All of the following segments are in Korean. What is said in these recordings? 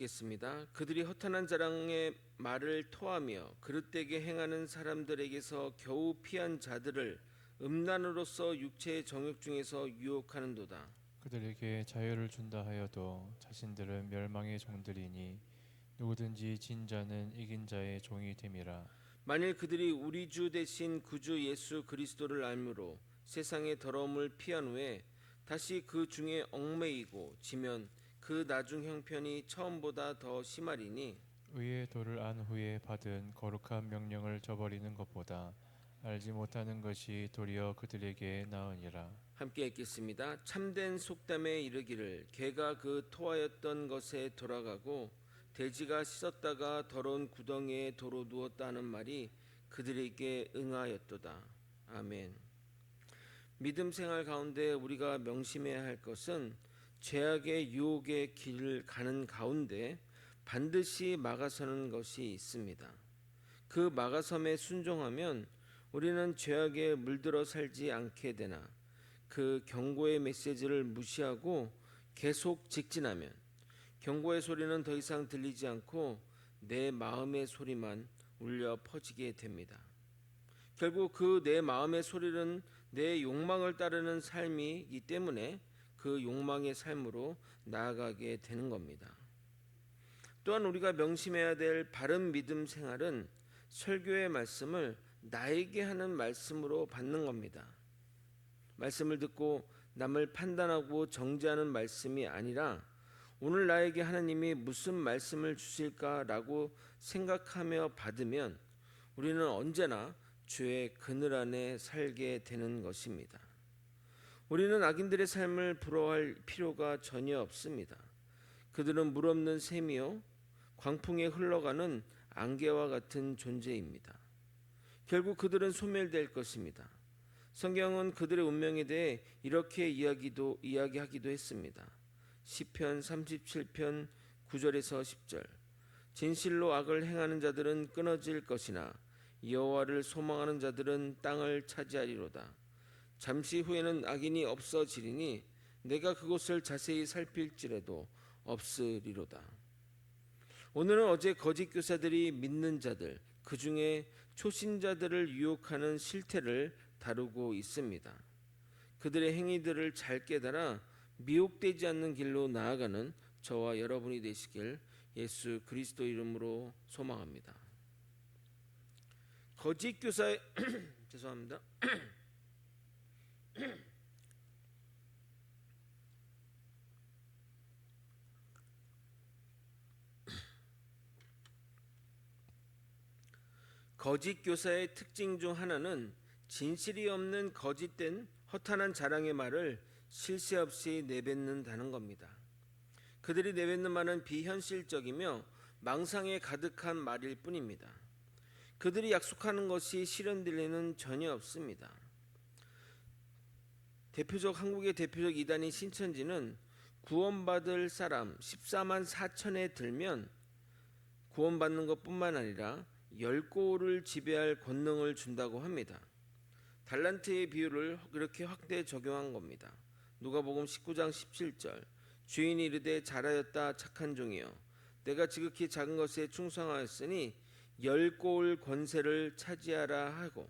겠습니다. 그들이 허탄한 자랑의 말을 토하며 그릇되게 행하는 사람들에게서 겨우 피한 자들을 음란으로서 육체의 정욕 중에서 유혹하는도다. 그들에게 자유를 준다 하여도 자신들은 멸망의 종들이니 누구든지 진 자는 이긴 자의 종이 됨이라 만일 그들이 우리 주 대신 구주 예수 그리스도를 알므로 세상의 더러움을 피한 후에 다시 그 중에 얽매이고 지면 그 나중 형편이 처음보다 더 심하리니 의의 도를 안 후에 받은 거룩한 명령을 저버리는 것보다 알지 못하는 것이 도리어 그들에게 나으니라 함께 읽겠습니다. 참된 속담에 이르기를 개가 그 토하였던 것에 돌아가고 돼지가 씻었다가 더러운 구덩이에 도로 누웠다는 말이 그들에게 응하였도다. 아멘. 믿음 생활 가운데 우리가 명심해야 할 것은 죄악의 유혹의 길을 가는 가운데 반드시 막아서는 것이 있습니다. 그 막아섬에 순종하면 우리는 죄악에 물들어 살지 않게 되나 그 경고의 메시지를 무시하고 계속 직진하면 경고의 소리는 더 이상 들리지 않고 내 마음의 소리만 울려 퍼지게 됩니다. 결국 그 내 마음의 소리는 내 욕망을 따르는 삶이기 때문에 그 욕망의 삶으로 나아가게 되는 겁니다. 또한 우리가 명심해야 될 바른 믿음 생활은 설교의 말씀을 나에게 하는 말씀으로 받는 겁니다. 말씀을 듣고 남을 판단하고 정죄하는 말씀이 아니라 오늘 나에게 하나님이 무슨 말씀을 주실까라고 생각하며 받으면 우리는 언제나 주의 그늘 안에 살게 되는 것입니다. 우리는 악인들의 삶을 부러워할 필요가 전혀 없습니다. 그들은 물 없는 샘이요 광풍에 흘러가는 안개와 같은 존재입니다. 결국 그들은 소멸될 것입니다. 성경은 그들의 운명에 대해 이렇게 이야기도 이야기하기도 했습니다. 시편 37편 9절에서 10절. 진실로 악을 행하는 자들은 끊어질 것이나 여호와를 소망하는 자들은 땅을 차지하리로다. 잠시 후에는 악인이 없어지리니 내가 그곳을 자세히 살필지라도 없으리로다. 오늘은 어제 거짓 교사들이 믿는 자들, 그 중에 초신자들을 유혹하는 실태를 다루고 있습니다. 그들의 행위들을 잘 깨달아 미혹되지 않는 길로 나아가는 저와 여러분이 되시길 예수 그리스도 이름으로 소망합니다. 거짓 교사의 죄송합니다. 거짓 교사의 특징 중 하나는 진실이 없는 거짓된 허탄한 자랑의 말을 실세 없이 내뱉는다는 겁니다. 그들이 내뱉는 말은 비현실적이며 망상에 가득한 말일 뿐입니다. 그들이 약속하는 것이 실현될 리는 전혀 없습니다. 대표적 한국의 대표적 이단인 신천지는 구원받을 사람 14만 4천에 들면 구원받는 것뿐만 아니라 열고를 지배할 권능을 준다고 합니다. 달란트의 비율을 그렇게 확대 적용한 겁니다. 누가복음 19장 17절 주인이 이르되 잘하였다 착한 종이여 내가 지극히 작은 것에 충성하였으니 열 고을 권세를 차지하라 하고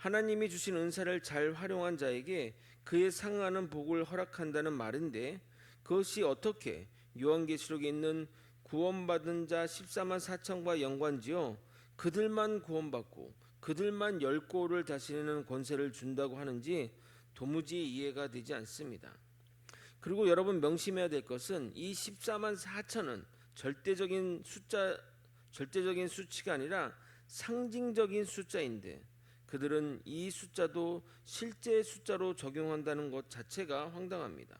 하나님이 주신 은사를 잘 활용한 자에게 그에 상하는 복을 허락한다는 말인데 그것이 어떻게 요한계시록에 있는 구원받은 자 14만 4천과 연관지어 그들만 구원받고 그들만 열 고를 다스리는 권세를 준다고 하는지 도무지 이해가 되지 않습니다. 그리고 여러분 명심해야 될 것은 이 14만 4천은 절대적인 숫자 절대적인 수치가 아니라 상징적인 숫자인데 그들은 이 숫자도 실제 숫자로 적용한다는 것 자체가 황당합니다.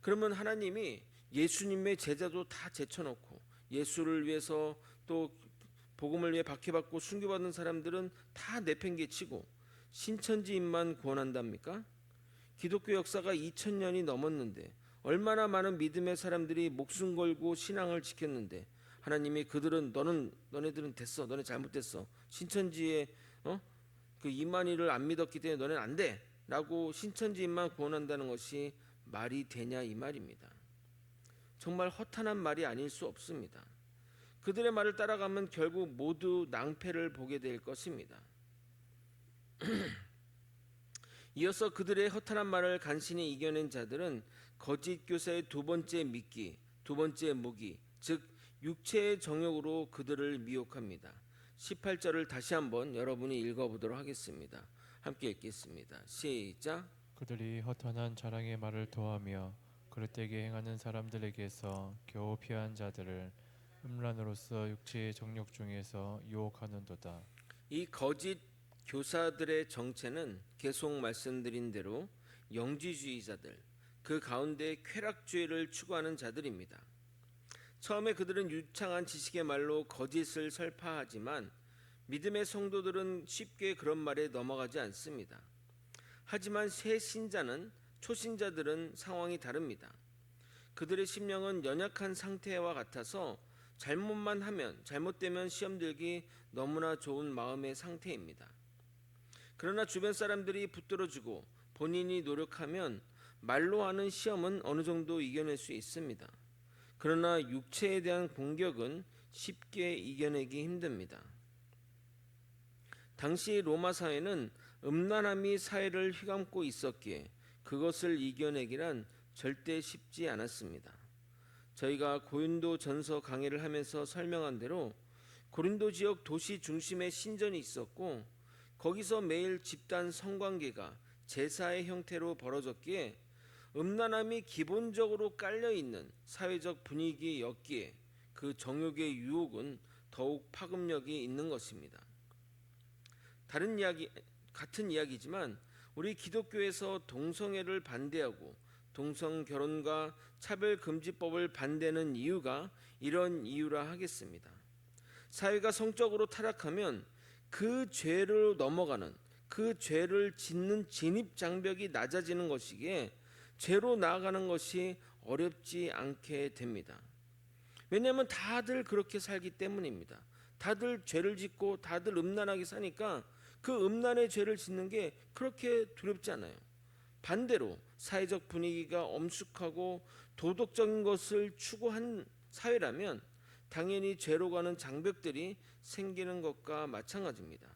그러면 하나님이 예수님의 제자도 다 제쳐놓고 예수를 위해서 또 복음을 위해 박해받고 순교받는 사람들은 다 내팽개치고 신천지인만 구원한답니까? 기독교 역사가 2000년이 넘었는데 얼마나 많은 믿음의 사람들이 목숨 걸고 신앙을 지켰는데 하나님이 그들은 너는 너네들은 됐어 너네 잘못됐어 신천지에 어? 그 이만희를 안 믿었기 때문에 너네는 안 돼라고 신천지인만 구원한다는 것이 말이 되냐 이 말입니다. 정말 허탄한 말이 아닐 수 없습니다. 그들의 말을 따라가면 결국 모두 낭패를 보게 될 것입니다. 이어서 그들의 허탄한 말을 간신히 이겨낸 자들은 거짓 교사의 두 번째 미끼, 두 번째 무기, 즉 육체의 정욕으로 그들을 미혹합니다. 18절을 다시 한번 여러분이 읽어보도록 하겠습니다. 함께 읽겠습니다. 시작. 그들이 허탄한 자랑의 말을 토하며 그릇되게 행하는 사람들에게서 겨우 피한 자들을 음란으로서 육체의 정욕 중에서 유혹하는도다. 이 거짓 교사들의 정체는 계속 말씀드린 대로 영지주의자들, 그 가운데 쾌락주의를 추구하는 자들입니다. 처음에 그들은 유창한 지식의 말로 거짓을 설파하지만 믿음의 성도들은 쉽게 그런 말에 넘어가지 않습니다. 하지만 새 신자는 초신자들은 상황이 다릅니다. 그들의 심령은 연약한 상태와 같아서 잘못만 하면 잘못되면 시험 들기 너무나 좋은 마음의 상태입니다. 그러나 주변 사람들이 붙들어주고 본인이 노력하면 말로 하는 시험은 어느 정도 이겨낼 수 있습니다. 그러나 육체에 대한 공격은 쉽게 이겨내기 힘듭니다. 당시 로마 사회는 음란함이 사회를 휘감고 있었기에 그것을 이겨내기란 절대 쉽지 않았습니다. 저희가 고린도 전서 강의를 하면서 설명한 대로 고린도 지역 도시 중심에 신전이 있었고 거기서 매일 집단 성관계가 제사의 형태로 벌어졌기에 음란함이 기본적으로 깔려 있는 사회적 분위기였기에 그 정욕의 유혹은 더욱 파급력이 있는 것입니다. 다른 이야기 같은 이야기지만 우리 기독교에서 동성애를 반대하고 동성 결혼과 차별 금지법을 반대하는 이유가 이런 이유라 하겠습니다. 사회가 성적으로 타락하면 그 죄를 넘어가는 그 죄를 짓는 진입 장벽이 낮아지는 것이기에 죄로 나아가는 것이 어렵지 않게 됩니다. 왜냐하면 다들 그렇게 살기 때문입니다. 다들 죄를 짓고 다들 음란하게 사니까 그 음란의 죄를 짓는 게 그렇게 두렵지 않아요. 반대로 사회적 분위기가 엄숙하고 도덕적인 것을 추구한 사회라면 당연히 죄로 가는 장벽들이 생기는 것과 마찬가지입니다.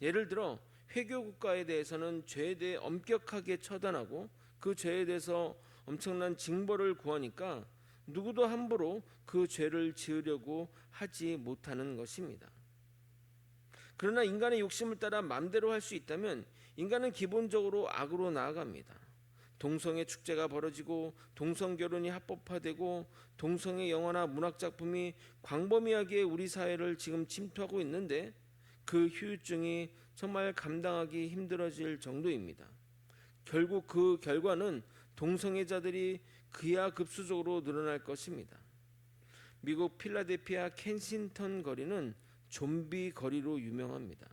예를 들어 회교 국가에 대해서는 죄에 대해 엄격하게 처단하고 그 죄에 대해서 엄청난 징벌을 구하니까 누구도 함부로 그 죄를 지으려고 하지 못하는 것입니다. 그러나 인간의 욕심을 따라 마음대로 할 수 있다면 인간은 기본적으로 악으로 나아갑니다. 동성애 축제가 벌어지고 동성 결혼이 합법화되고 동성애 영화나 문학 작품이 광범위하게 우리 사회를 지금 침투하고 있는데 그 후유증이 정말 감당하기 힘들어질 정도입니다. 결국 그 결과는 동성애자들이 그야 급수적으로 늘어날 것입니다. 미국 필라델피아 켄싱턴 거리는 좀비 거리로 유명합니다.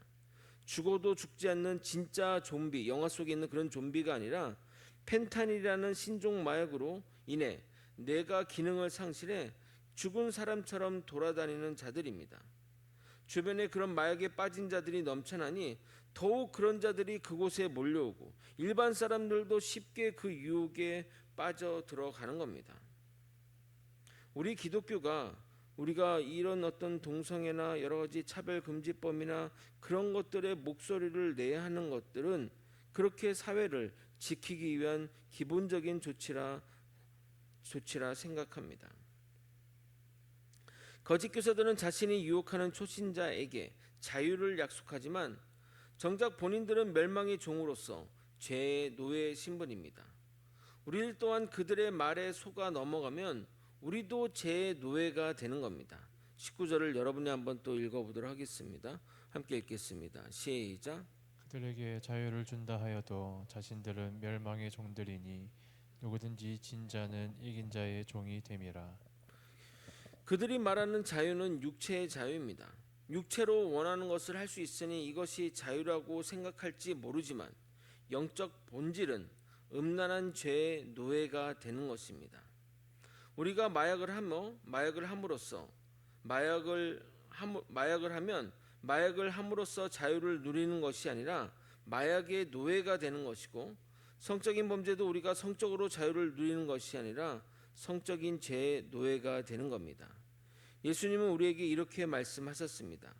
죽어도 죽지 않는 진짜 좀비, 영화 속에 있는 그런 좀비가 아니라 펜타닐이라는 신종 마약으로 인해 뇌가 기능을 상실해 죽은 사람처럼 돌아다니는 자들입니다. 주변에 그런 마약에 빠진 자들이 넘쳐나니 더욱 그런 자들이 그곳에 몰려오고 일반 사람들도 쉽게 그 유혹에 빠져 들어가는 겁니다. 우리 기독교가 우리가 이런 어떤 동성애나 여러 가지 차별 금지법이나 그런 것들의 목소리를 내야 하는 것들은 그렇게 사회를 지키기 위한 기본적인 조치라 조치라 생각합니다. 거짓 교사들은 자신이 유혹하는 초신자에게 자유를 약속하지만 정작 본인들은 멸망의 종으로서 죄의 노예 신분입니다. 우리 또한 그들의 말에 속아 넘어가면 우리도 죄의 노예가 되는 겁니다. 19절을 여러분이 한번 또 읽어보도록 하겠습니다. 함께 읽겠습니다. 시작. 그들에게 자유를 준다 하여도 자신들은 멸망의 종들이니 누구든지 진 자는 이긴 자의 종이 됨이라. 그들이 말하는 자유는 육체의 자유입니다. 육체로 원하는 것을 할 수 있으니 이것이 자유라고 생각할지 모르지만 영적 본질은 음란한 죄의 노예가 되는 것입니다. 우리가 마약을 하며 마약을 함으로써 마약을 함, 마약을 하면 마약을 함으로써 자유를 누리는 것이 아니라 마약의 노예가 되는 것이고 성적인 범죄도 우리가 성적으로 자유를 누리는 것이 아니라 성적인 죄의 노예가 되는 겁니다. 예수님은 우리에게 이렇게 말씀하셨습니다.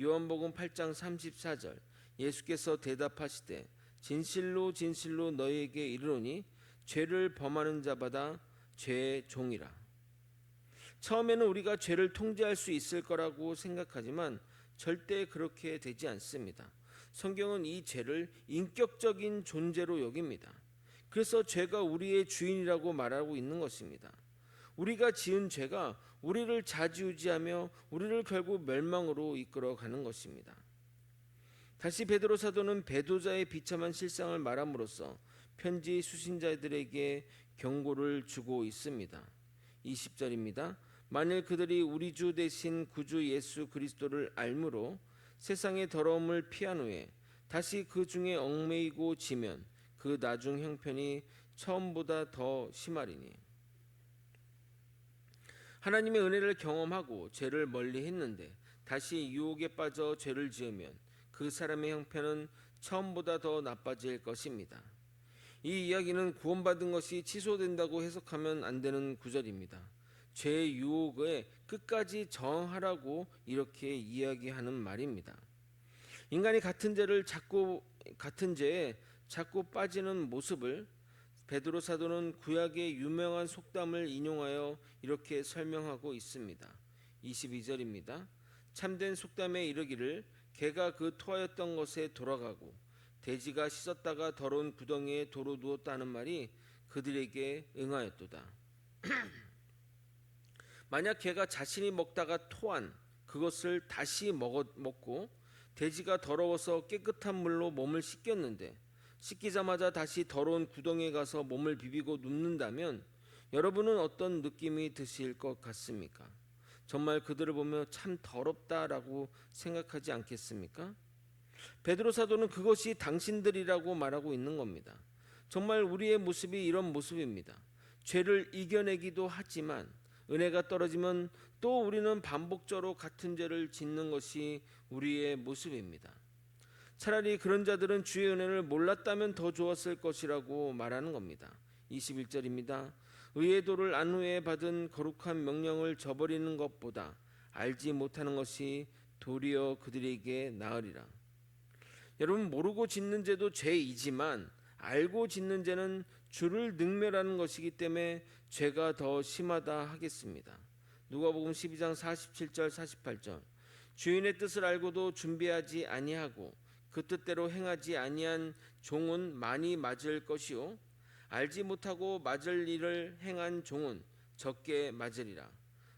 요한복음 8장 34절 예수께서 대답하시되 진실로 진실로 너희에게 이르노니 죄를 범하는 자마다 죄의 종이라. 처음에는 우리가 죄를 통제할 수 있을 거라고 생각하지만 절대 그렇게 되지 않습니다. 성경은 이 죄를 인격적인 존재로 여깁니다. 그래서 죄가 우리의 주인이라고 말하고 있는 것입니다. 우리가 지은 죄가 우리를 좌지우지하며 우리를 결국 멸망으로 이끌어가는 것입니다. 다시 베드로 사도는 배도자의 비참한 실상을 말함으로써 편지 수신자들에게 경고를 주고 있습니다. 20절입니다. 만일 그들이 우리 주 대신 구주 예수 그리스도를 알므로 세상의 더러움을 피한 후에 다시 그 중에 얽매이고 지면 그 나중 형편이 처음보다 더 심하리니 하나님의 은혜를 경험하고 죄를 멀리 했는데 다시 유혹에 빠져 죄를 지으면 그 사람의 형편은 처음보다 더 나빠질 것입니다. 이 이야기는 구원받은 것이 취소된다고 해석하면 안 되는 구절입니다. 죄의 유혹에 끝까지 저항하라고 이렇게 이야기하는 말입니다. 인간이 같은 죄를 자꾸 같은 죄에 자꾸 빠지는 모습을 베드로 사도는 구약의 유명한 속담을 인용하여 이렇게 설명하고 있습니다. 22절입니다. 참된 속담에 이르기를 개가 그 토하였던 것에 돌아가고 돼지가 씻었다가 더러운 구덩이에 도로 누웠다는 말이 그들에게 응하였도다. 만약 개가 자신이 먹다가 토한 그것을 다시 먹어, 먹고 돼지가 더러워서 깨끗한 물로 몸을 씻겼는데 씻기자마자 다시 더러운 구덩이에 가서 몸을 비비고 눕는다면 여러분은 어떤 느낌이 드실 것 같습니까? 정말 그들을 보며 참 더럽다라고 생각하지 않겠습니까? 베드로 사도는 그것이 당신들이라고 말하고 있는 겁니다. 정말 우리의 모습이 이런 모습입니다. 죄를 이겨내기도 하지만 은혜가 떨어지면 또 우리는 반복적으로 같은 죄를 짓는 것이 우리의 모습입니다. 차라리 그런 자들은 주의 은혜를 몰랐다면 더 좋았을 것이라고 말하는 겁니다. 21절입니다. 의의 도를 안 후에 받은 거룩한 명령을 저버리는 것보다 알지 못하는 것이 도리어 그들에게 나으리라. 여러분 모르고 짓는 죄도 죄이지만 알고 짓는 죄는 주를 능멸하는 것이기 때문에 죄가 더 심하다 하겠습니다. 누가복음 12장 47절 48절 주인의 뜻을 알고도 준비하지 아니하고 그 뜻대로 행하지 아니한 종은 많이 맞을 것이요. 알지 못하고 맞을 일을 행한 종은 적게 맞으리라.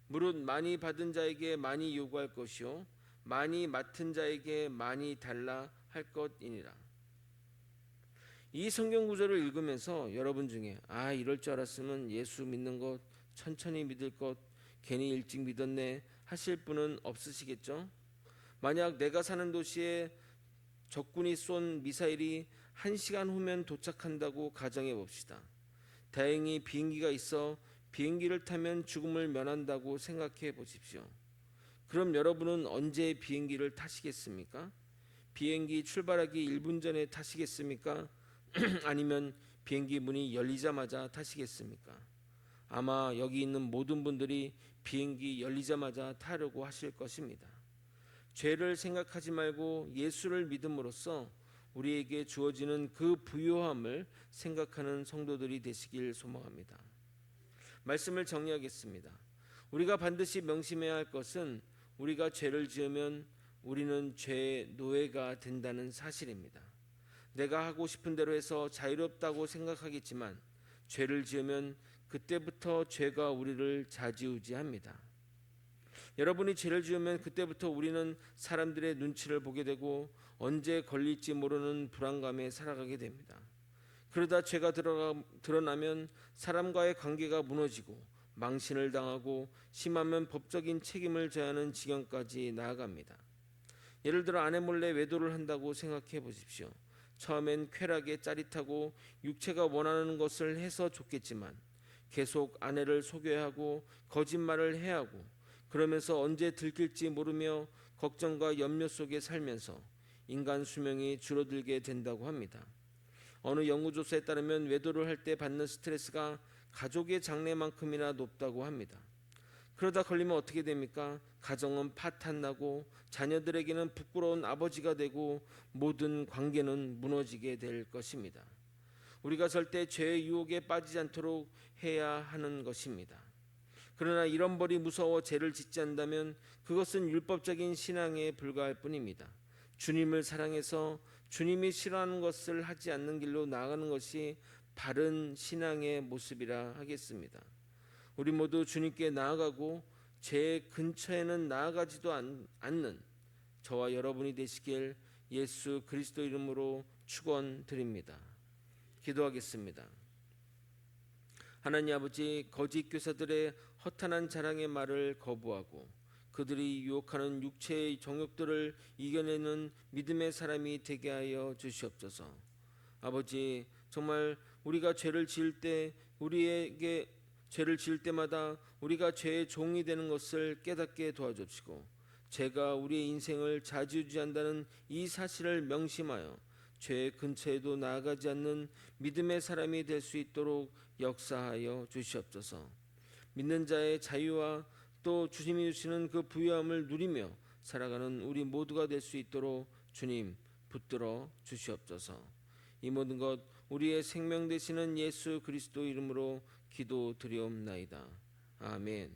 무릇 많이 받은 자에게 많이 요구할 것이요. 많이 맡은 자에게 많이 달라 할 것이니라. 이 성경 구절을 읽으면서 여러분 중에 아 이럴 줄 알았으면 예수 믿는 것 천천히 믿을 것 괜히 일찍 믿었네 하실 분은 없으시겠죠? 만약 내가 사는 도시에 적군이 쏜 미사일이 한 시간 후면 도착한다고 가정해 봅시다. 다행히 비행기가 있어 비행기를 타면 죽음을 면한다고 생각해 보십시오. 그럼 여러분은 언제 비행기를 타시겠습니까? 비행기 출발하기 1분 전에 타시겠습니까? 아니면 비행기 문이 열리자마자 타시겠습니까? 아마 여기 있는 모든 분들이 비행기 열리자마자 타려고 하실 것입니다. 죄를 생각하지 말고 예수를 믿음으로써 우리에게 주어지는 그 부요함을 생각하는 성도들이 되시길 소망합니다. 말씀을 정리하겠습니다. 우리가 반드시 명심해야 할 것은 우리가 죄를 지으면 우리는 죄의 노예가 된다는 사실입니다. 내가 하고 싶은 대로 해서 자유롭다고 생각하겠지만 죄를 지으면 그때부터 죄가 우리를 좌지우지합니다. 여러분이 죄를 지으면 그때부터 우리는 사람들의 눈치를 보게 되고 언제 걸릴지 모르는 불안감에 살아가게 됩니다. 그러다 죄가 들어가, 드러나면 사람과의 관계가 무너지고 망신을 당하고 심하면 법적인 책임을 져야 하는 지경까지 나아갑니다. 예를 들어 아내 몰래 외도를 한다고 생각해 보십시오. 처음엔 쾌락에 짜릿하고 육체가 원하는 것을 해서 좋겠지만 계속 아내를 속여야 하고 거짓말을 해야 하고 그러면서 언제 들킬지 모르며 걱정과 염려 속에 살면서 인간 수명이 줄어들게 된다고 합니다. 어느 연구조사에 따르면 외도를 할 때 받는 스트레스가 가족의 장래만큼이나 높다고 합니다. 그러다 걸리면 어떻게 됩니까? 가정은 파탄나고 자녀들에게는 부끄러운 아버지가 되고 모든 관계는 무너지게 될 것입니다. 우리가 절대 죄의 유혹에 빠지지 않도록 해야 하는 것입니다. 그러나 이런 벌이 무서워 죄를 짓지 않는다면 그것은 율법적인 신앙에 불과할 뿐입니다. 주님을 사랑해서 주님이 싫어하는 것을 하지 않는 길로 나아가는 것이 바른 신앙의 모습이라 하겠습니다. 우리 모두 주님께 나아가고 죄 근처에는 나아가지도 않- 않는 저와 여러분이 되시길 예수 그리스도 이름으로 축원드립니다. 기도하겠습니다. 하나님 아버지 거짓 교사들의 허탄한 자랑의 말을 거부하고 그들이 유혹하는 육체의 정욕들을 이겨내는 믿음의 사람이 되게 하여 주시옵소서. 아버지 정말 우리가 죄를 지을 때 우리에게 죄를 지을 때마다 우리가 죄의 종이 되는 것을 깨닫게 도와주시고 죄가 우리의 인생을 좌지우지한다는 이 사실을 명심하여 죄 근처에도 나아가지 않는 믿음의 사람이 될 수 있도록 역사하여 주시옵소서. 믿는 자의 자유와 또 주님이 주시는 그 부유함을 누리며 살아가는 우리 모두가 될 수 있도록 주님 붙들어 주시옵소서. 이 모든 것 우리의 생명 되시는 예수 그리스도 이름으로 기도드리옵나이다. 아멘.